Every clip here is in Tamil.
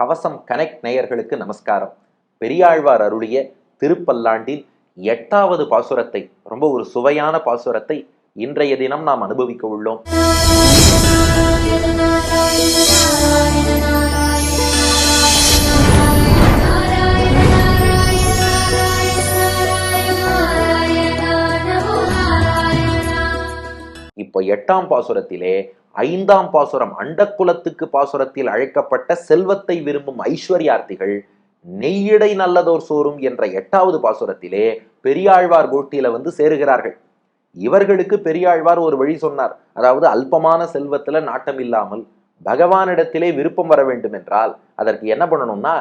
கவசம் கனெக்ட் நேயர்களுக்கு நமஸ்காரம். பெரியாழ்வார் அருளிய திருப்பல்லாண்டில் எட்டாவது பாசுரத்தை ரொம்ப ஒரு சுவையான பாசுரத்தை இன்றைய தினம் நாம் அனுபவிக்க உள்ளோம். இப்போ எட்டாம் பாசுரத்திலே ஐந்தாம் பாசுரம் அண்டக்குலத்துக்கு பாசுரத்தில் அழைக்கப்பட்ட செல்வத்தை விரும்பும் ஐஸ்வர்யார்த்திகள் நெய்யிடை நல்லதோர் சோறும் என்ற எட்டாவது பாசுரத்திலே பெரியாழ்வார் கோட்டியில வந்து சேருகிறார்கள். இவர்களுக்கு பெரியாழ்வார் ஒரு வழி சொன்னார். அதாவது அல்பமான செல்வத்துல நாட்டம் இல்லாமல் பகவானிடத்திலே விருப்பம் வர வேண்டும் என்றால் அதற்கு என்ன பண்ணணும்னா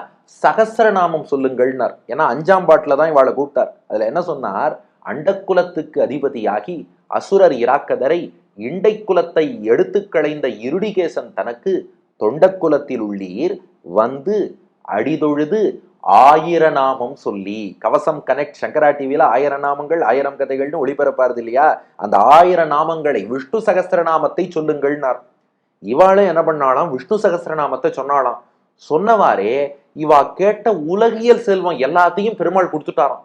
சகசரநாமம் சொல்லுங்கள்னார். ஏன்னா அஞ்சாம் பாட்டுல தான் இவாளை கூப்பிட்டார். அதுல என்ன சொன்னார்? அண்டக்குலத்துக்கு அதிபதியாகி அசுரர் இராக்கதரை இண்டை குலத்தை எடுத்து களைந்த இருடிகேசன் தனக்கு தொண்டக்குலத்தில் உள்ளீர் வந்து அடிதொழுது ஆயிர நாமம் சொல்லி. கவசம் கனெக்ட் சங்கரா டிவியில ஆயிர நாமங்கள் ஆயிரம் கதைகள்னு ஒளிபரப்பாருது இல்லையா? அந்த ஆயிர நாமங்களை விஷ்ணு சகஸ்திரநாமத்தை சொல்லுங்கள்னார். இவாளும் என்ன பண்ணாலாம் விஷ்ணு சகஸ்திரநாமத்தை சொன்னாலாம் சொன்னவாறே இவா கேட்ட உலகியல் செல்வம் எல்லாத்தையும் பெருமாள் கொடுத்துட்டாராம்.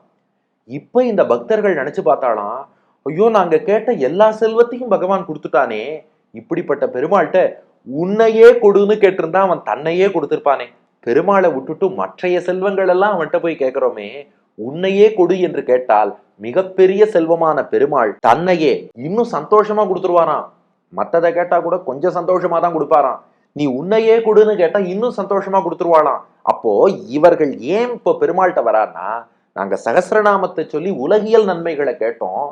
இப்ப இந்த பக்தர்கள் நினைச்சு பார்த்தாலாம் ஐயோ நாங்க கேட்ட எல்லா செல்வத்தையும் பகவான் கொடுத்துட்டானே. இப்படிப்பட்ட பெருமாள்கிட்ட உன்னையே கொடுன்னு கேட்டிருந்தா அவன் தன்னையே கொடுத்திருப்பானே. பெருமாளை விட்டுட்டு மற்றைய செல்வங்கள் எல்லாம் அவன்கிட்ட போய் கேட்கிறோமே உன்னையே கொடு என்று கேட்டால் மிகப்பெரிய செல்வமான பெருமாள் தன்னையே இன்னும் சந்தோஷமா கொடுத்துருவாராம். மத்ததை கேட்டா கூட கொஞ்சம் சந்தோஷமா தான் கொடுப்பாராம். நீ உன்னையே கொடுன்னு கேட்டா இன்னும் சந்தோஷமா கொடுத்துருவாளாம். அப்போ இவர்கள் ஏன் இப்போ பெருமாள்கிட்ட வரான்னா நாங்க சகசிரநாமத்தை சொல்லி உலகியல் நன்மைகளை கேட்டோம்.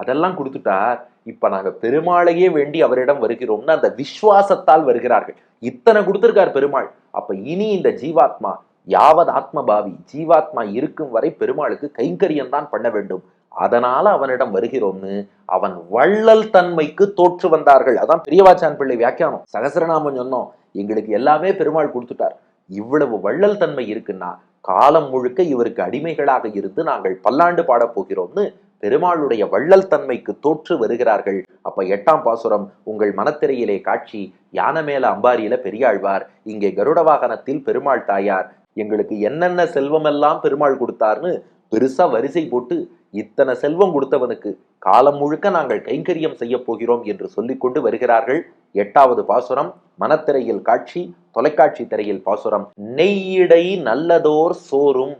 அதெல்லாம் கொடுத்துட்டார் இப்ப நாங்க பெருமாளையே வேண்டி அவரிடம் வருகிறோம்னு அந்த விசுவாசத்தால் வருகிறார்கள். இத்தனை கொடுத்திருக்கார் பெருமாள். அப்ப இனி இந்த ஜீவாத்மா யாவது ஆத்மபாவி ஜீவாத்மா இருக்கும் வரை பெருமாளுக்கு கைங்கரியம் தான் பண்ண வேண்டும். அதனால அவனிடம் வருகிறோம்னு அவன் வள்ளல் தன்மைக்கு தோற்று வந்தார்கள். அதான் பெரியவாச்சான் பிள்ளை வியாக்கியானம். சகசரநாமம் சொன்னோம். எங்களுக்கு எல்லாமே பெருமாள் கொடுத்துட்டார். இவ்வளவு வள்ளல் தன்மை இருக்குன்னா காலம் முழுக்க இவருக்கு அடிமைகளாக இருந்து நாங்கள் பல்லாண்டு பாடப் போகிறோம்னு பெருமாளுடைய வள்ளல் தன்மைக்கு தோற்று வருகிறார்கள். அப்ப எட்டாம் பாசுரம் உங்கள் மனத்திரையிலே காட்சி யானை மேல அம்பாரியில பெரியாழ்வார் இங்கே கருட வாகனத்தில் பெருமாள் தாயார் எங்களுக்கு என்னென்ன செல்வமெல்லாம் பெருமாள் கொடுத்தார்னு பெருசா வரிசை போட்டு இத்தனை செல்வம் கொடுத்தவனுக்கு காலம் முழுக்க நாங்கள் கைங்கரியம் செய்ய போகிறோம் என்று சொல்லிக்கொண்டு வருகிறார்கள். எட்டாவது பாசுரம் மனத்திரையில் காட்சி தொலைக்காட்சி திரையில் பாசுரம். நெய்யிடை நல்லதோர் சோறும்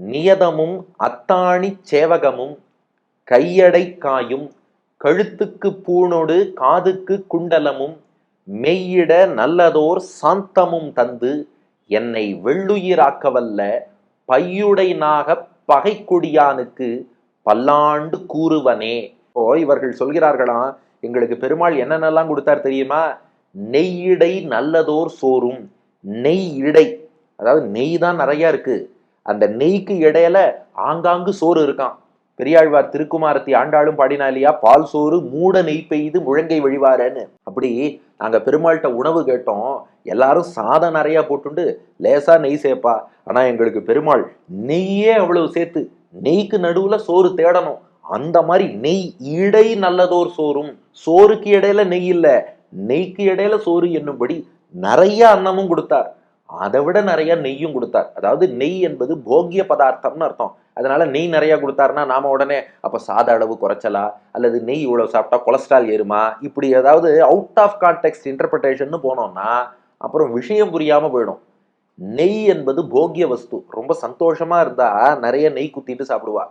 நியதமும் அத்தாணி சேவகமும் கையடை காயும் கழுத்துக்கு பூணொடு காதுக்கு குண்டலமும் மெய்யிட நல்லதோர் சாந்தமும் தந்து என்னை வெள்ளுயிராக்கவல்ல பையுடை நாக பகைக்குடியானுக்கு பல்லாண்டு கூறுவனே. ஓ இவர்கள் சொல்கிறார்களாம் எங்களுக்கு பெருமாள் என்னென்னலாம் கொடுத்தார் தெரியுமா? நெய்யிடை நல்லதோர் சோறும் நெய் இடை அதாவது நெய் தான் நிறையா இருக்கு. அந்த நெய்க்கு இடையில ஆங்காங்கு சோறு இருக்கான் பெரியாழ்வார் திருக்குமாரத்தி ஆண்டாளும் பாடினா இல்லையா? பால் சோறு மூட நெய் பெய்து முழங்கை வழிவாரன்னு. அப்படி நாங்கள் பெருமாள்கிட்ட உணவு கேட்டோம். எல்லாரும் சாதம் நிறையா போட்டுண்டு லேசா நெய் சேர்ப்பா ஆனால் எங்களுக்கு பெருமாள் நெய்யே அவ்வளவு சேர்த்து நெய்க்கு நடுவில் சோறு தேடணும். அந்த மாதிரி நெய் இடை நல்லதோர் சோறும். சோறுக்கு இடையில நெய் இல்லை நெய்க்கு இடையில சோறு என்னும்படி நிறைய அன்னமும் கொடுத்தார். அதை விட நிறைய நெய்யும் கொடுத்தார். அதாவது நெய் என்பது போகிய பதார்த்தம்னு அர்த்தம். அதனால நெய் நிறைய கொடுத்தாருன்னா நாம உடனே அப்ப சாத அளவு குறைச்சலா? அல்லது நெய் இவ்வளவு சாப்பிட்டா கொலஸ்ட்ரால் ஏறுமா? இப்படி ஏதாவது அவுட் ஆஃப் கான்டெக்ட் இன்டர்பிரேஷன் போனோம்னா அப்புறம் விஷயம் புரியாம போயிடும். நெய் என்பது போகிய வஸ்து. ரொம்ப சந்தோஷமா இருந்தா நிறைய நெய் குத்திட்டு சாப்பிடுவா.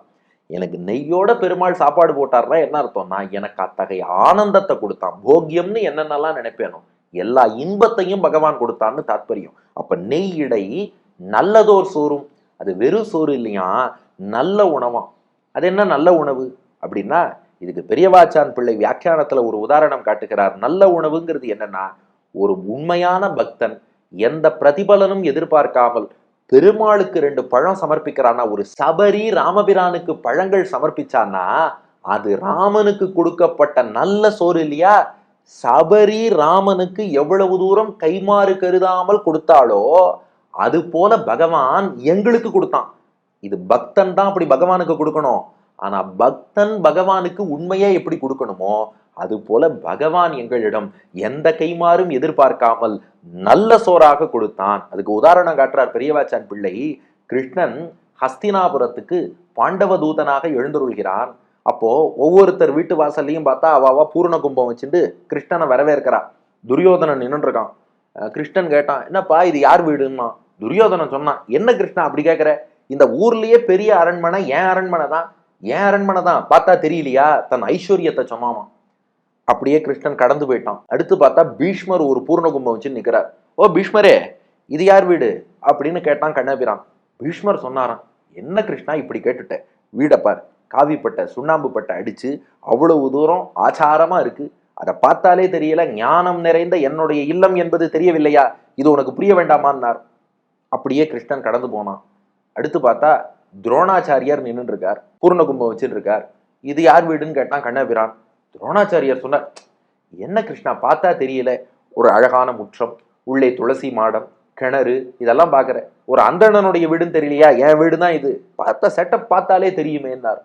எனக்கு நெய்யோட பெருமாள் சாப்பாடு போட்டார்னா என்ன அர்த்தம்னா எனக்கு அத்தகைய ஆனந்தத்தை கொடுத்தான். போகியம்னு என்னென்னலாம் நினைப்பேனோ எல்லா இன்பத்தையும் பகவான் கொடுத்தான்னு தாத்பரியம். அப்போ நெய் இடை நல்லதோர் சோறும். அது வெறும் சோறு இல்லையா? நல்ல உணவாம் அது என்ன நல்ல உணவு? அப்படின்னா இதுக்கு பெரியவாச்சான் பிள்ளை வியாக்கியானத்தில் ஒரு உதாரணம் காட்டுகிறார். நல்ல உணவுங்கிறது என்னன்னா ஒரு உண்மையான பக்தன் எந்த பிரதிபலனும் எதிர்பார்க்காமல் பெருமாளுக்கு ரெண்டு பழம் சமர்ப்பிக்கிறான்னா ஒரு சபரி ராமபிரானுக்கு பழங்கள் சமர்ப்பிச்சான்னா அது ராமனுக்கு கொடுக்கப்பட்ட நல்ல சோறு இல்லையா? சபரி ராமனுக்கு எவ்வளவு தூரம் கைமாறு கருதாமல் கொடுத்தாலோ அது போல பகவான் எங்களுக்கு கொடுத்தான். இது பக்தன் தான் அப்படி பகவானுக்கு கொடுக்கணும். ஆனா பக்தன் பகவானுக்கு உண்மையே எப்படி கொடுக்கணுமோ அது போல பகவான் எங்களிடம் எந்த கைமாறும் எதிர்பார்க்காமல் நல்ல சோறாக கொடுத்தான். அதுக்கு உதாரணம் காட்டுறார் பெரியவாச்சான் பிள்ளை. கிருஷ்ணன் ஹஸ்தினாபுரத்துக்கு பாண்டவ தூதனாக எழுந்தருள்கிறான். அப்போது ஒவ்வொருத்தர் வீட்டு வாசல்லையும் பார்த்தா அவாவா பூர்ண கும்பம் வச்சுட்டு கிருஷ்ணனை வரவேற்கிறா. துரியோதனன் நின்றுருக்கான் கிருஷ்ணன் கேட்டான் என்னப்பா இது யார் வீடுன்னா? துரியோதனன் சொன்னான் என்ன கிருஷ்ணா அப்படி கேட்குற இந்த ஊர்லேயே பெரிய அரண்மனை ஏன் அரண்மனை தான்? ஏன் அரண்மனை தான்? பார்த்தா தெரியலையா? தன் ஐஸ்வர்யத்தை சொன்னாமா அப்படியே கிருஷ்ணன் கடந்து போயிட்டான். அடுத்து பார்த்தா பீஷ்மர் ஒரு பூர்ண கும்பம் வச்சு நிற்கிறார் ஓ பீஷ்மரே இது யார் வீடு? அப்படின்னு கேட்டான் கண்ணபிரான். பீஷ்மர் சொன்னாராம் என்ன கிருஷ்ணா இப்படி கேட்டுட்டேன் வீடை பார். காவிப்பட்டை சுண்ணாம்பு பட்டை அடித்து அவ்வளவு தூரம் ஆச்சாரமாக இருக்குது அதை பார்த்தாலே தெரியல ஞானம் நிறைந்த என்னுடைய இல்லம் என்பது தெரியவில்லையா? இது உனக்கு புரிய வேண்டாமான்னார். அப்படியே கிருஷ்ணன் கடந்து போனான். அடுத்து பார்த்தா துரோணாச்சாரியார் நின்றுருக்கார் பூர்ண கும்பம் வச்சுட்டு இருக்கார் இது யார் வீடுன்னு கேட்டான் கண்ணபிரான். துரோணாச்சாரியார் சொன்னார் என்ன கிருஷ்ணா பார்த்தா தெரியல. ஒரு அழகான முற்றம் உள்ளே துளசி மாடம் கிணறு இதெல்லாம் பார்க்குற ஒரு அந்தணனுடைய வீடுன்னு தெரியலையா? என் வீடு தான் இது. பார்த்த செட்டப் பார்த்தாலே தெரியுமேன்னார்.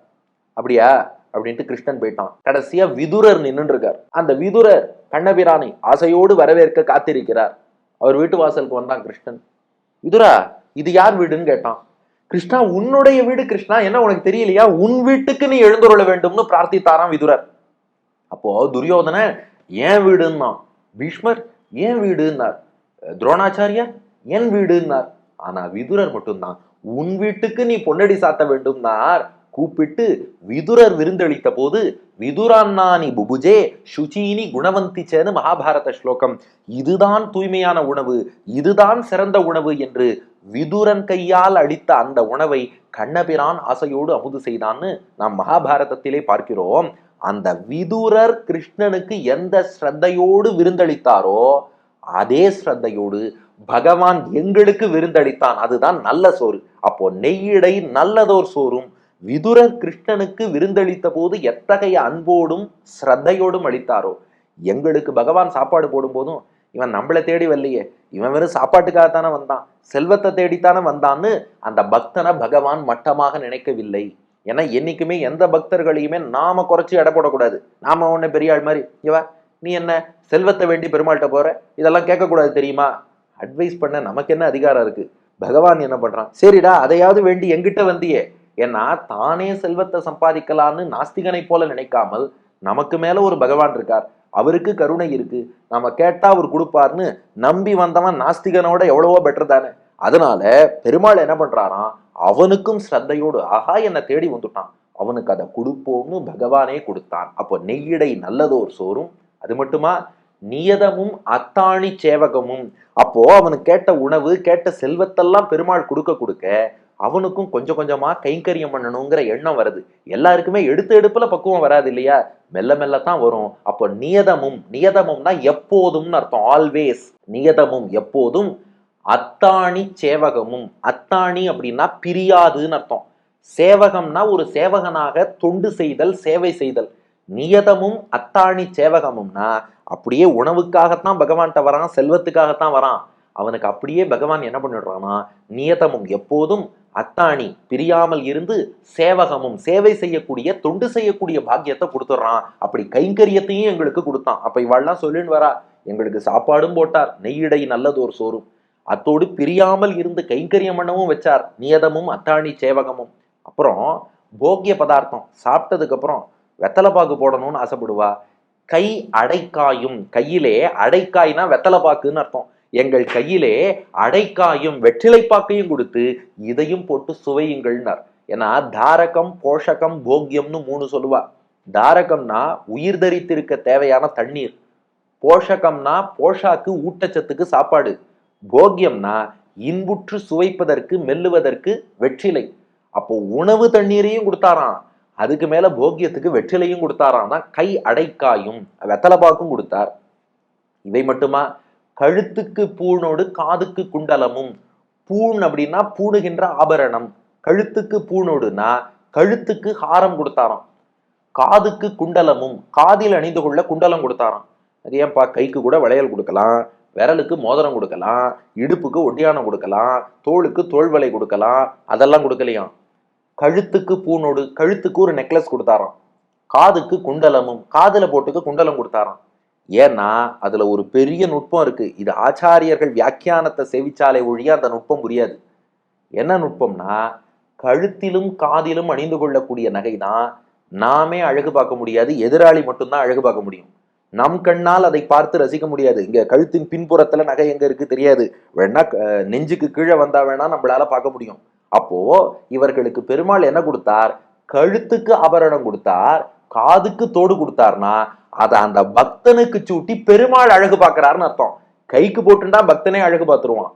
அப்படியா? அப்படின்ட்டு கிருஷ்ணன் போயிட்டான். கடைசியா விதுரர் நின்னுட்டு இருக்கார் அந்த விதுரர் கண்ணபிரானை ஆசையோடு வரவேற்க காத்திருக்கிறார். அவர் வீட்டு வாசலுக்கு வந்தான் கிருஷ்ணன். விதுரா இது யார் வீடுன்னு கேட்டான். கிருஷ்ணா உன்னுடைய வீடு கிருஷ்ணா என்ன உனக்கு தெரியலையா? உன் வீட்டுக்கு நீ எழுந்துருள வேண்டும்னு பிரார்த்தித்தாராம் விதுரர். அப்போ துரியோதன ஏன் வீடுன்னா பீஷ்மர் ஏன் வீடுன்னார்? துரோணாச்சாரியா என் வீடுன்னார்? ஆனா விதுரர் மட்டும்தான். உன் வீட்டுக்கு நீ பொன்னடி சாத்த வேண்டும்னார். கூப்பிட்டு விதுரர் விருந்தளித்த போது விதுரான்னானி புபுஜே சுச்சீனி குணவந்திச்சேன்னு மகாபாரத ஸ்லோகம். இதுதான் தூய்மையான உணவு இதுதான் சிறந்த உணவு என்று விதுரன் கையால் அளித்த அந்த உணவை கண்ணபிரான் ஆசையோடு அமுது செய்தான்னு நாம் மகாபாரதத்திலே பார்க்கிறோம். அந்த விதுரர் கிருஷ்ணனுக்கு எந்த ஸ்ரத்தையோடு விருந்தளித்தாரோ அதே ஸ்ரத்தையோடு பகவான் எங்களுக்கு விருந்தளித்தான். அதுதான் நல்ல சோறு. அப்போ நெய்யிடை நல்லதோர் சோறும் விதுரர் கிருஷ்ணனுக்கு விருந்தளித்த போது எத்தகைய அன்போடும் ஸ்ரத்தையோடும் அளித்தாரோ? எங்களுக்கு பகவான் சாப்பாடு போடும் போதும் இவன் நம்மளை தேடி வரலையே. இவன் வெறும் சாப்பாட்டுக்காகத்தானே வந்தான். செல்வத்தை தேடித்தானே வந்தான்னு அந்த பக்தனை பகவான் மட்டமாக நினைக்கவில்லை. ஏன்னா என்னைக்குமே எந்த பக்தர்களையுமே நாம குறைச்சி எடை போடக்கூடாது. நாம ஒன்று பெரிய ஆள் மாதிரி இவா நீ என்ன செல்வத்தை வேண்டி பெருமாள்கிட்ட போற? இதெல்லாம் கேட்கக்கூடாது தெரியுமா? அட்வைஸ் பண்ண நமக்கு என்ன அதிகாரம் இருக்கு? பகவான் என்ன பண்றான்? சரிடா அதையாவது வேண்டி எங்கிட்ட வந்தியே. ஏன்னா தானே செல்வத்தை சம்பாதிக்கலான்னு நாஸ்திகனை போல நினைக்காமல் நமக்கு மேல ஒரு பகவான் இருக்கார். அவருக்கு கருணை இருக்கு. நாம கேட்டா அவர் கொடுப்பார்னு நம்பி வந்தவன் நாஸ்திகனோட எவ்வளவோ பெட்டர் தானே. அதனால பெருமாள் என்ன பண்றாராம்? அவனுக்கும் ஸ்ரத்தையோடு ஆகா என்னை தேடி வந்துட்டான். அவனுக்கு அதை கொடுப்போம்னு பகவானே கொடுத்தான். அப்போ நெய்யிடை நல்லதோர் சோறும் அது மட்டுமா? நியதமும் அத்தாணி சேவகமும். அப்போ அவனுக்கு கேட்ட உணவு கேட்ட செல்வத்தெல்லாம் பெருமாள் கொடுக்க கொடுக்க அவனுக்கும் கொஞ்சம் கொஞ்சமாக கைங்கரியம் பண்ணணுங்கிற எண்ணம் வருது. எல்லாருக்குமே எடுத்து எடுப்பில் பக்குவம் வராது இல்லையா? மெல்ல மெல்ல தான் வரும். அப்போ நியதமும் நியதமும்னா எப்போதும்னு அர்த்தம் ஆல்வேஸ் நியதமும் எப்போதும். அத்தாணி சேவகமும். அத்தாணி அப்படின்னா பிரியாதுன்னு அர்த்தம். சேவகம்னா ஒரு சேவகனாக தொண்டு செய்தல் சேவை செய்தல். நியதமும் அத்தாணி சேவகமும்னா அப்படியே உணவுக்காகத்தான் பகவான்கிட்ட வரான் செல்வத்துக்காகத்தான் வரான். அவனுக்கு அப்படியே பகவான் என்ன பண்ணிடுறான்னா நியதமும் எப்போதும் அத்தாணி பிரியாமல் இருந்து சேவகமும் சேவை செய்யக்கூடிய தொண்டு செய்யக்கூடிய பாக்கியத்தை கொடுத்துட்றான். அப்படி கைங்கரியத்தையும் எங்களுக்கு கொடுத்தான். அப்ப இவாள்லாம் சொல்லின்னு வரா எங்களுக்கு சாப்பாடும் போட்டார் நெய்யிடை நல்லதோர் சோறும். அத்தோடு பிரியாமல் இருந்து கைங்கரியம் பண்ணவும் வச்சார் நியதமும் அத்தாணி சேவகமும். அப்புறம் போக்கிய பதார்த்தம் சாப்பிட்டதுக்கு அப்புறம் வெத்தலைப்பாக்கு போடணும்னு ஆசைப்படுவா. கை அடைக்காயும் கையிலே அடைக்காய்னா வெத்தலைப்பாக்குன்னு அர்த்தம். எங்கள் கையிலே அடைக்காயும் வெற்றிலைப்பாக்கையும் கொடுத்து இதையும் போட்டு சுவையுங்கள்னார். ஏன்னா தாரகம் போஷகம் போக்கியம்னு மூணு சொல்லுவா. தாரகம்னா உயிர் தரித்திருக்க தேவையான தண்ணீர். போஷகம்னா போஷாக்கு ஊட்டச்சத்துக்கு சாப்பாடு. போக்கியம்னா இன்புற்று சுவைப்பதற்கு மெல்லுவதற்கு வெற்றிலை. அப்போ உணவு தண்ணீரையும் கொடுத்தாராம். அதுக்கு மேல போக்கியத்துக்கு வெற்றிலையும் கொடுத்தாராம் தான். கை அடைக்காயும் வெத்தலைப்பாக்கும் கொடுத்தார். இவை மட்டுமா? கழுத்துக்கு பூணோடு காதுக்கு குண்டலமும். பூண் அப்படின்னா பூணுகின்ற ஆபரணம். கழுத்துக்கு பூணோடுனா கழுத்துக்கு ஹாரம் கொடுத்தாராம். காதுக்கு குண்டலமும் காதில் அணிந்து கொள்ள குண்டலம் கொடுத்தாராம். அது ஏன்பா கைக்கு கூட வளையல் கொடுக்கலாம் விரலுக்கு மோதிரம் கொடுக்கலாம் இடுப்புக்கு ஒட்டியானம் கொடுக்கலாம் தோளுக்கு தோள்வலை கொடுக்கலாம் அதெல்லாம் கொடுக்கலையாம். கழுத்துக்கு பூனோடு கழுத்துக்கு ஒரு நெக்லஸ் கொடுத்தாராம். காதுக்கு குண்டலமும் காதில் போட்டுக்கு குண்டலம் கொடுத்தாராம். ஏன்னா அதுல ஒரு பெரிய நுட்பம் இருக்கு. இது ஆச்சாரியர்கள் வியாக்கியானத்தை செவிச்சாலை ஒழிய அந்த நுட்பம் புரியாது. என்ன நுட்பம்னா கழுத்திலும் காதிலும் அணிந்து கொள்ளக்கூடிய நகை தான் நாமே அழகு பார்க்க முடியாது. எதிராளி மட்டும்தான் அழகு பார்க்க முடியும். நம் கண்ணால் அதை பார்த்து ரசிக்க முடியாது. இங்க கழுத்தின் பின்புறத்துல நகை எங்க இருக்கு தெரியாது. வேணா நெஞ்சுக்கு கீழே வந்தா வேணா நம்மளால பார்க்க முடியும். அப்போ இவர்களுக்கு பெருமாள் என்ன கொடுத்தார்? கழுத்துக்கு ஆபரணம் கொடுத்தார் காதுக்கு தோடு கொடுத்தார்னா அதை அந்த பக்தனுக்கு சூட்டி பெருமாள் அழகு பார்க்கறாருன்னு அர்த்தம். கைக்கு போட்டுண்டா பக்தனே அழகு பார்த்துருவான்.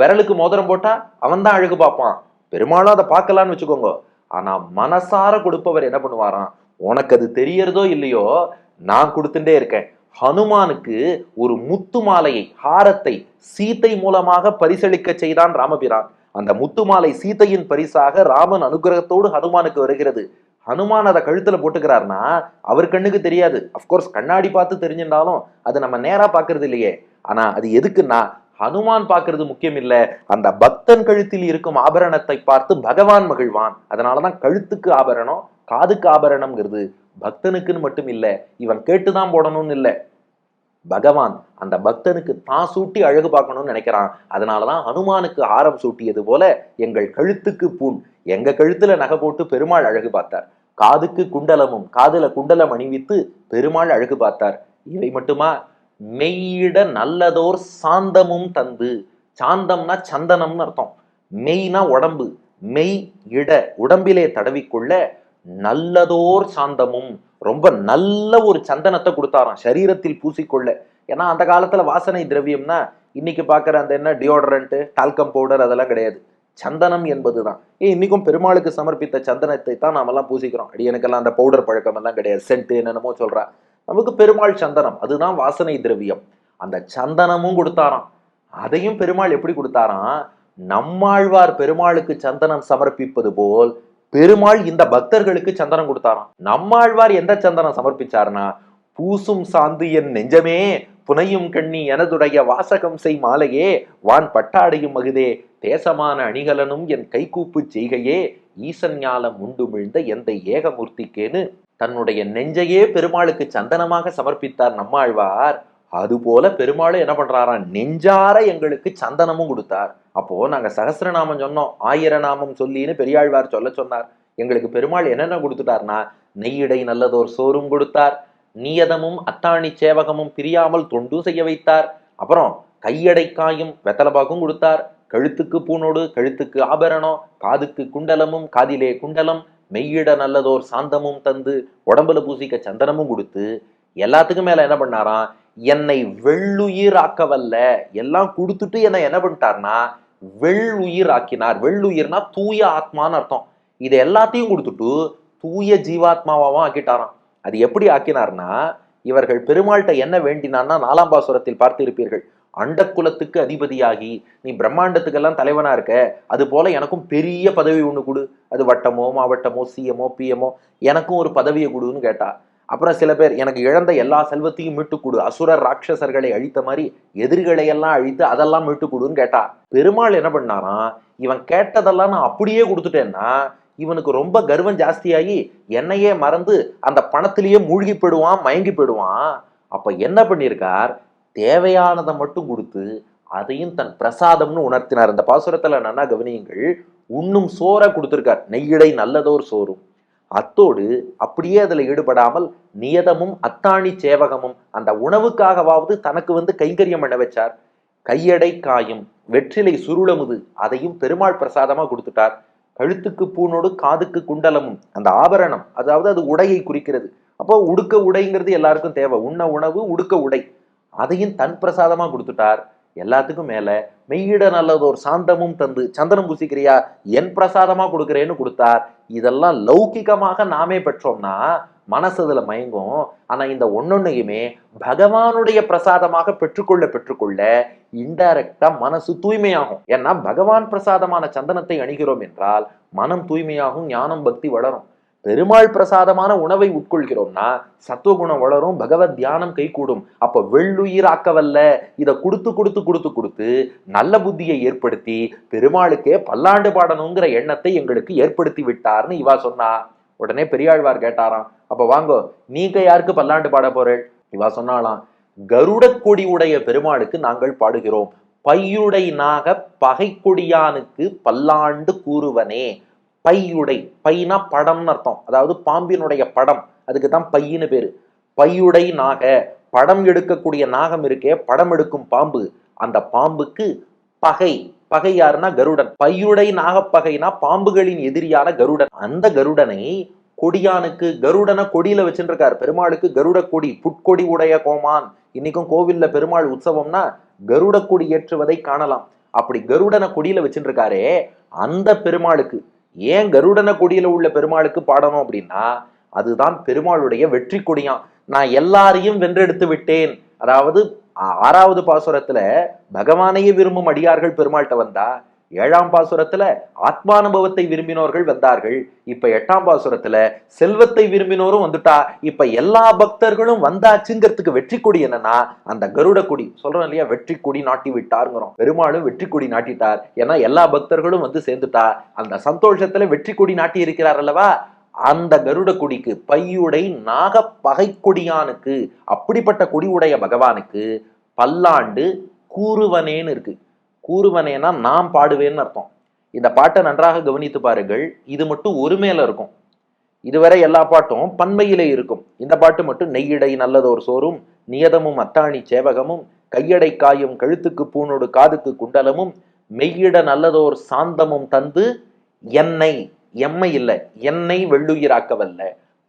விரலுக்கு மோதிரம் போட்டா அவன் தான் அழகு பார்ப்பான். பெருமாளும் அதை பார்க்கலான்னு வச்சுக்கோங்க. ஆனா மனசார கொடுப்பவர் என்ன பண்ணுவாராம்? உனக்கு அது தெரியறதோ இல்லையோ நான் கொடுத்துட்டே இருக்கேன். ஹனுமானுக்கு ஒரு முத்து மாலையை ஹாரத்தை சீத்தை மூலமாக பரிசளிக்க செய்தான் ராமபிரான். அந்த முத்துமாலை சீத்தையின் சீதையின் பரிசாக ராமன் அனுகிரகத்தோடு ஹனுமானுக்கு வருகிறது. ஹனுமான் அதை கழுத்தில் போட்டுக்கிறாருன்னா அவர் கண்ணுக்கு தெரியாது. அஃப்கோர்ஸ் கண்ணாடி பார்த்து தெரிஞ்சிருந்தாலும் அது நம்ம நேராக பார்க்கறது இல்லையே. ஆனால் அது எதுக்குன்னா ஹனுமான் பார்க்கறது முக்கியம் இல்லை அந்த பக்தன் கழுத்தில் இருக்கும் ஆபரணத்தை பார்த்து பகவான் மகிழ்வான். அதனாலதான் கழுத்துக்கு ஆபரணம் காதுக்கு ஆபரணம்ங்கிறது பக்தனுக்குன்னு மட்டும் இல்லை இவன் கேட்டுதான் போடணும்னு இல்லை. பகவான் அந்த பக்தனுக்கு தான் சூட்டி அழகு பார்க்கணும்னு நினைக்கிறான். அதனாலதான் ஹனுமானுக்கு ஆரம் சூட்டியது போல எங்கள் கழுத்துக்கு பூண். எங்க கழுத்துல நகை போட்டு பெருமாள் அழகு பார்த்தார். காதுக்கு குண்டலமும் காதுல குண்டலம் அணிவித்து பெருமாள் அழகு பார்த்தார். இவை மட்டுமா? மெய்யிட நல்லதோர் சாந்தமும் தந்து. சாந்தம்னா சந்தனம்னு அர்த்தம். மெய்னா உடம்பு. மெய் இட உடம்பிலே தடவிக்கொள்ள நல்லதோர் சாந்தமும். ரொம்ப நல்ல ஒரு சந்தனத்தை கொடுத்தாராம். சரீரத்தில் பூசிக்கொள்ள. ஏன்னா அந்த காலத்துல வாசனை திரவியம்னா இன்னைக்கு பார்க்குற அந்த என்ன டியோடரண்ட் டால்கம் பவுடர் அதெல்லாம் கிடையாது. சந்தனம் என்பதுதான். ஏன் இன்னைக்கும் பெருமாளுக்கு சமர்ப்பித்த சந்தனத்தை தான் நாமெல்லாம் பூசிக்கிறோம். அடி எனக்கெல்லாம் அந்த பவுடர் பழக்கம் எல்லாம் கிடையாது. சென்ட் என்னென்னமோ சொல்றா. நமக்கு பெருமாள் சந்தனம். அதுதான் வாசனை திரவியம். அந்த சந்தனமும் கொடுத்தாராம். அதையும் பெருமாள் எப்படி கொடுத்தாராம்? நம்மாழ்வார் பெருமாளுக்கு சந்தனம் சமர்ப்பிப்பது போல் பெருமாள் இந்த பக்தர்களுக்கு சந்தனம் கொடுத்தாராம். நம்மாழ்வார் எந்த சந்தனம் சமர்ப்பிச்சார்னா பூசும் சாந்து என் நெஞ்சமே புனையும் கண்ணி எனதுடைய வாசகம் செய் மாலையே வான் பட்டாடையும் மகுதே தேசமான அணிகலனும் என் கைகூப்பு செய்கையே ஈசன் ஞாலம் உண்டுமிழ்ந்த எந்த ஏகமூர்த்திக்கேன்னு தன்னுடைய நெஞ்சையே பெருமாளுக்கு சந்தனமாக சமர்ப்பித்தார் நம்மாழ்வார். அதுபோல பெருமாளும் என்ன பண்றாராம்? நெஞ்சார எங்களுக்கு சந்தனமும் கொடுத்தார். அப்போ நாங்க சகசிரநாமம் சொன்னோம். ஆயிர நாமம் சொல்லின்னு பெரியாழ்வார் சொல்ல சொன்னார். எங்களுக்கு பெருமாள் என்னென்ன கொடுத்துட்டார்னா நெய்யிடை நல்லதோர் சோறும் கொடுத்தார். நியதமும் அத்தாணி சேவகமும் பிரியாமல் தொண்டும் செய்ய வைத்தார். அப்புறம் கையடைக்காயும் வெத்தலபாக்கும் கொடுத்தார். கழுத்துக்கு பூனோடு கழுத்துக்கு ஆபரணம் காதுக்கு குண்டலமும் காதிலே குண்டலம் மெய்யிட நல்லதோர் சாந்தமும் தந்து உடம்புல பூசிக்க சந்தனமும் கொடுத்து எல்லாத்துக்கும் மேல என்ன பண்ணாராம்? என்னை வெள்ளுயிர் ஆக்கவல்ல. எல்லாம் கொடுத்துட்டு என்னை என்ன பண்ணிட்டார்னா வெள்ளுயிர் ஆக்கினார். வெள்ளுயிர்னா தூய ஆத்மான்னு அர்த்தம். இது எல்லாத்தையும் கொடுத்துட்டு தூய ஜீவாத்மாவாவும் ஆக்கிட்டாராம். அது எப்படி ஆக்கினார்னா இவர்கள் பெருமாள்கிட்ட என்ன வேண்டினார்னா நாலாம் பாசுரத்தில் பார்த்திருப்பீர்கள். அண்டக்குலத்துக்கு அதிபதியாகி நீ பிரம்மாண்டத்துக்கெல்லாம் தலைவனாக இருக்க அது போல் எனக்கும் பெரிய பதவி ஒன்று கொடு. அது வட்டமோ மாவட்டமோ சிஎமோ பிஎமோ எனக்கும் ஒரு பதவியை கொடுன்னு கேட்டா. அப்புறம் சில பேர் எனக்கு இழந்த எல்லா செல்வத்தையும் மீட்டு கொடு. அசுரர் ராட்சசர்களை அழித்த மாதிரி எதிரிகளை எல்லாம் அழித்து அதெல்லாம் மீட்டு கொடுன்னு கேட்டா. பெருமாள் என்ன பண்ணானா இவன் கேட்டதெல்லாம் நான் அப்படியே கொடுத்துட்டேன்னா இவனுக்கு ரொம்ப கர்வம் ஜாஸ்தியாகி என்னையே மறந்து அந்த பணத்திலேயே மூழ்கி போயிடுவான் மயங்கி போயிடுவான். அப்ப என்ன பண்ணியிருக்கார் தேவையானதை மட்டும் கொடுத்து அதையும் தன் பிரசாதம்னு உணர்த்தினார். இந்த பாசுரத்துல நன்னா கவனியுங்கள் உண்ணும் சோற கொடுத்திருக்கார். நெய்யிடை நல்லதோர் சோறும். அத்தோடு அப்படியே அதில் ஈடுபடாமல் நியதமும் அத்தாணி சேவகமும் அந்த உணவுக்காகவாவது தனக்கு வந்து கைங்கரியம் பண்ண வச்சார். கையடை காயும் வெற்றிலை சுருளமுது அதையும் பெருமாள் பிரசாதமாக கொடுத்துட்டார். கழுத்துக்கு பூனோடு காதுக்கு குண்டலமும் அந்த ஆபரணம் அதாவது அது உடையை குறிக்கிறது. அப்போ உடுக்க உடைங்கிறது எல்லாருக்கும் தேவை. உண்ண உணவு உடுக்க உடை. அதையும் தன் பிரசாதமாக கொடுத்துட்டார். எல்லாத்துக்கும் மேலே மெய்யிட நல்லதோர் சாந்தமும் தந்து சந்தனம் பூசிக்கிறியா? என் பிரசாதமாக கொடுக்குறேன்னு கொடுத்தார். இதெல்லாம் லௌகிகமாக நாமே பெற்றோம்னா மனசு இதில் மயங்கும். ஆனால் இந்த ஒன்னொன்னையுமே பகவானுடைய பிரசாதமாக பெற்றுக்கொள்ள பெற்றுக்கொள்ள இன்டைரக்டாக மனசு தூய்மையாகும். ஏன்னா பகவான் பிரசாதமான சந்தனத்தை அணிகிறோம் என்றால் மனம் தூய்மையாகும் ஞானம் பக்தி வளரும். பெருமாள் பிரசாதமான உணவை உட்கொள்கிறோம்னா சத்துவகுணம் வளரும் பகவத் தியானம் கைகூடும். அப்ப வெள்ளுயிர் ஆக்கவல்ல. இதை கொடுத்து கொடுத்து கொடுத்து கொடுத்து நல்ல புத்தியை ஏற்படுத்தி பெருமாளுக்கே பல்லாண்டு பாடணுங்கிற எண்ணத்தை எங்களுக்கு ஏற்படுத்தி விட்டார்னு இவா சொன்னா. உடனே பெரியாழ்வார் கேட்டாராம். அப்ப வாங்கோ நீங்க யாருக்கு பல்லாண்டு பாட போறேள்? இவா சொன்னாலாம் கருட கொடி உடைய பெருமாளுக்கு நாங்கள் பாடுகிறோம். பையுடை நாக பகைக்கொடியானுக்கு பல்லாண்டு கூறுவனே. பையுடை. பைனா படம்னு அர்த்தம். அதாவது பாம்பினுடைய படம். அதுக்கு தான் பையின்னு பேரு. பையுடை நாக. படம் எடுக்கக்கூடிய நாகம் இருக்கே படம் எடுக்கும் பாம்பு. அந்த பாம்புக்கு பகை. பகை யாருன்னா கருடன். பையுடை நாகப்பகைனா பாம்புகளின் எதிரியான கருடன். அந்த கருடனை கொடியானுக்கு கருடனை கொடியில வச்சுருக்காரு பெருமாளுக்கு கருட கொடி புட்கொடி உடைய கோமான். இன்னைக்கும் கோவில்ல பெருமாள் உற்சவம்னா கருட கொடி ஏற்றுவதை காணலாம். அப்படி கருடனை கொடியில வச்சுருக்காரே அந்த பெருமாளுக்கு. ஏன் கருடன கொடியில உள்ள பெருமாளுக்கு பாடணும் அப்படின்னா அதுதான் பெருமாளுடைய வெற்றி கொடியாம். நான் எல்லாரையும் வென்றெடுத்து விட்டேன். அதாவது ஆறாவது பாசுரத்துல பகவானையே விரும்பும் அடியார்கள் பெருமாள்கிட்ட வந்தா ஏழாம் பாசுரத்துல ஆத்மானுபவத்தை விரும்பினோர்கள் வந்தார்கள். இப்ப எட்டாம் பாசுரத்துல செல்வத்தை விரும்பினோரும் வந்துட்டா இப்ப எல்லா பக்தர்களும் வந்தாச்சுங்கிறதுக்கு வெற்றி கொடி என்னன்னா அந்த கருட கொடி. சொல்றோம் இல்லையா? வெற்றி கொடி நாட்டி விட்டாருங்கிறோம். பெருமாளும் வெற்றி கொடி நாட்டிட்டார். ஏன்னா எல்லா பக்தர்களும் வந்து சேர்ந்துட்டா அந்த சந்தோஷத்துல வெற்றி கொடி நாட்டி இருக்கிறார் அல்லவா? அந்த கருட கொடிக்கு பையுடை நாக பகை கொடியானுக்கு அப்படிப்பட்ட கொடி உடைய பகவானுக்கு பல்லாண்டு கூறுவனேன்னு இருக்கு. கூறுவனேனா நான் பாடுவேன்னு அர்த்தம். இந்த பாட்டை நன்றாக கவனித்து பாருங்கள். இது மட்டும் ஒரு மேல இருக்கும். இதுவரை எல்லா பாட்டும் பன்மையிலே இருக்கும். இந்த பாட்டு மட்டும் நெய்யிடை நல்லதோர் சோறும் நியதமும் அத்தாணி சேவகமும் கையடை காயும் கழுத்துக்கு பூனோடு காதுக்கு குண்டலமும் மெய்யிட நல்லதோர் சாந்தமும் தந்து என்னை எம்மை இல்லை என்னை வெள்ளுயிராக்கவல்ல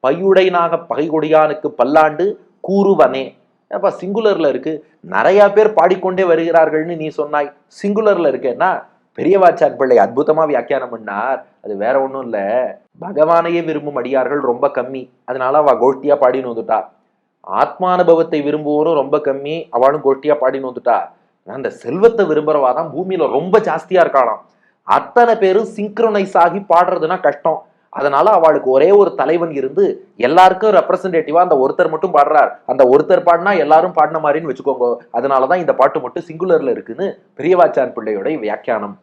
பையுடைனாக பகைகொடியானுக்கு பல்லாண்டு கூறுவனே. ஏப்பா சிங்குலரில் இருக்கு. நிறையா பேர் பாடிக்கொண்டே வருகிறார்கள்னு நீ சொன்னாய். சிங்குலரில் இருக்கேன்னா பெரியவாச்சார் பிள்ளை அற்புதமாக வியாக்கியானம் பண்ணார். அது வேற ஒன்றும் இல்லை. பகவானையே விரும்பும் அடியார்கள் ரொம்ப கம்மி. அதனால அவள் கோஷ்டியாக பாடின்னு வந்துட்டா. ஆத்மானுபவத்தை விரும்புவோரும் ரொம்ப கம்மி. அவளும் கோஷ்டியாக பாடின்னு வந்துட்டா. அந்த செல்வத்தை விரும்புறவா தான் பூமியில் ரொம்ப ஜாஸ்தியாக இருக்காளாம். அத்தனை பேரும் சிங்க்ரோனைஸ் ஆகி பாடுறதுன்னா கஷ்டம். அதனால அவளுக்கு ஒரே ஒரு தலைவன் இருந்து எல்லாருக்கும் ரெப்ரசன்டேட்டிவா அந்த ஒருத்தர் மட்டும் பாடுறார். அந்த ஒருத்தர் பாடினா எல்லாரும் பாடின மாதிரின்னு வச்சுக்கோங்க. அதனாலதான் இந்த பாட்டு மட்டும் சிங்குலர்ல இருக்குன்னு பெரியவாச்சான் பிள்ளையோட வியாக்கியானம்.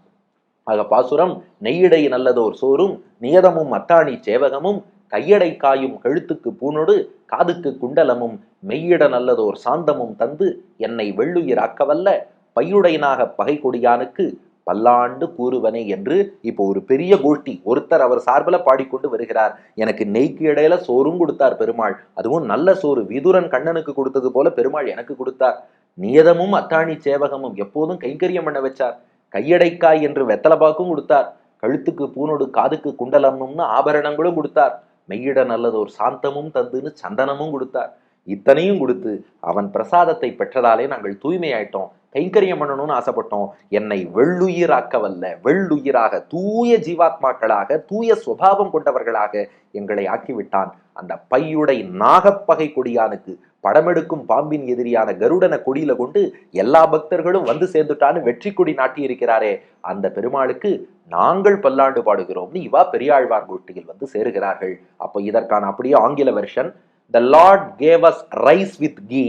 ஆக பாசுரம் நெய்யடை நல்லதோர் சோறும் நியதமும் அத்தாணி சேவகமும் கையடை காயும் கழுத்துக்கு பூனொடு காதுக்கு குண்டலமும் மெய்யிட நல்லதோர் சாந்தமும் தந்து என்னை வெள்ளுயிராக்கவல்ல பையுடையனாக பகை கொடியானுக்கு பல்லாண்டு கூறுவனை என்று இப்போ ஒரு பெரிய கோஷ்டி ஒருத்தர் அவர் சார்பில் பாடிக்கொண்டு வருகிறார். எனக்கு நெய்க்கு இடையில சோறும் கொடுத்தார் பெருமாள். அதுவும் நல்ல சோறு. விதுரன் கண்ணனுக்கு கொடுத்தது போல பெருமாள் எனக்கு கொடுத்தார். நியதமும் அத்தாணி சேவகமும் எப்போதும் கைங்கரியம் பண்ண வச்சார். கையடைக்காய் என்று வெத்தலபாக்கும் கொடுத்தார். கழுத்துக்கு பூனோடு காதுக்கு குண்டலம்னு ஆபரணங்களும் கொடுத்தார். மெய்யிட நல்லதோர் சாந்தமும் தந்துன்னு சந்தனமும் கொடுத்தார். இத்தனையும் கொடுத்து அவன் பிரசாதத்தை பெற்றதாலே நாங்கள் தூய்மையாயிட்டோம். கைங்கரியம் பண்ணணும்னு ஆசைப்பட்டோம். என்னை வெள்ளுயிராக்கவல்ல வெள்ளுயிராக தூய ஜீவாத்மாக்களாக தூய சுபாவம் கொண்டவர்களாக எங்களை ஆக்கிவிட்டான். அந்த பையுடை நாகப்பகை கொடியானுக்கு படமெடுக்கும் பாம்பின் எதிரியான கருடன கொடியில கொண்டு எல்லா பக்தர்களும் வந்து சேர்ந்துட்டான்னு வெற்றி கொடி நாட்டி இருக்கிறாரே அந்த பெருமாளுக்கு நாங்கள் பல்லாண்டு பாடுகிறோம்னு இவா பெரியாழ்வார் கோட்டியில் வந்து சேருகிறார்கள். அப்போ இதற்கான அப்படியே ஆங்கில version the lord gave us rice with ghee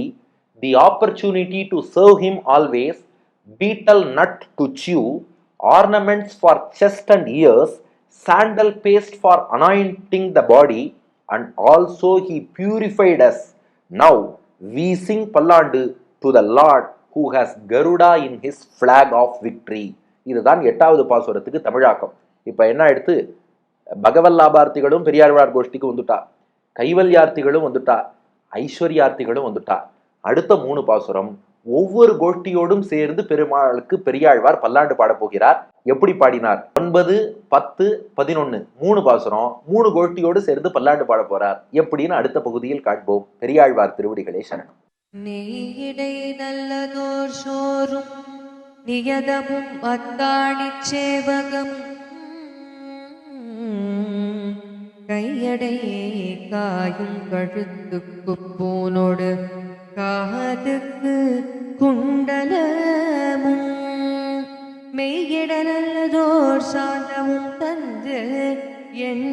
the opportunity to serve him always betel nut to chew ornaments for chest and ears sandal paste for anointing the body and also he purified us now we sing Pallandu to the lord who has Garuda in his flag of victory இதுதான் எட்டாவது பாசுரத்துக்கு தமிழாக்கம் இப்போ என்ன எடுத்து பகவல்லாபார்த்திகளும் பெரியாழ்வார் கோஷ்டிக்கு வந்துட்டா கைவல்யார்த்திகளும் வந்துட்டா ஐஸ்வர்யார்த்திகளும் வந்துட்டா அடுத்த மூணு பாசுரம் ஒவ்வொரு கோஷ்டியோடும் சேர்ந்து பெருமாளுக்கு பெரியாழ்வார் பல்லாண்டு பாடப் போகிறார். எப்படி பாடினார்? ஒன்பது பத்து பதினொன்னு. மூணு பாசுரம் மூணு கோஷ்டியோடு சேர்ந்து பல்லாண்டு பாட போறார். எப்படின்னு அடுத்த பகுதியில் காண்போம். பெரியாழ்வார் திருவடிகளே சரணம். நல்லதோர் சோறும் நியதமும் அத்தாணிச் சேவகம். கையடையே காயும் கழுத்துக்கு பூனோடு காதுக்கு குண்டலமும் மெய்யிட நல்லதோர் சாந்தமும் தந்து என்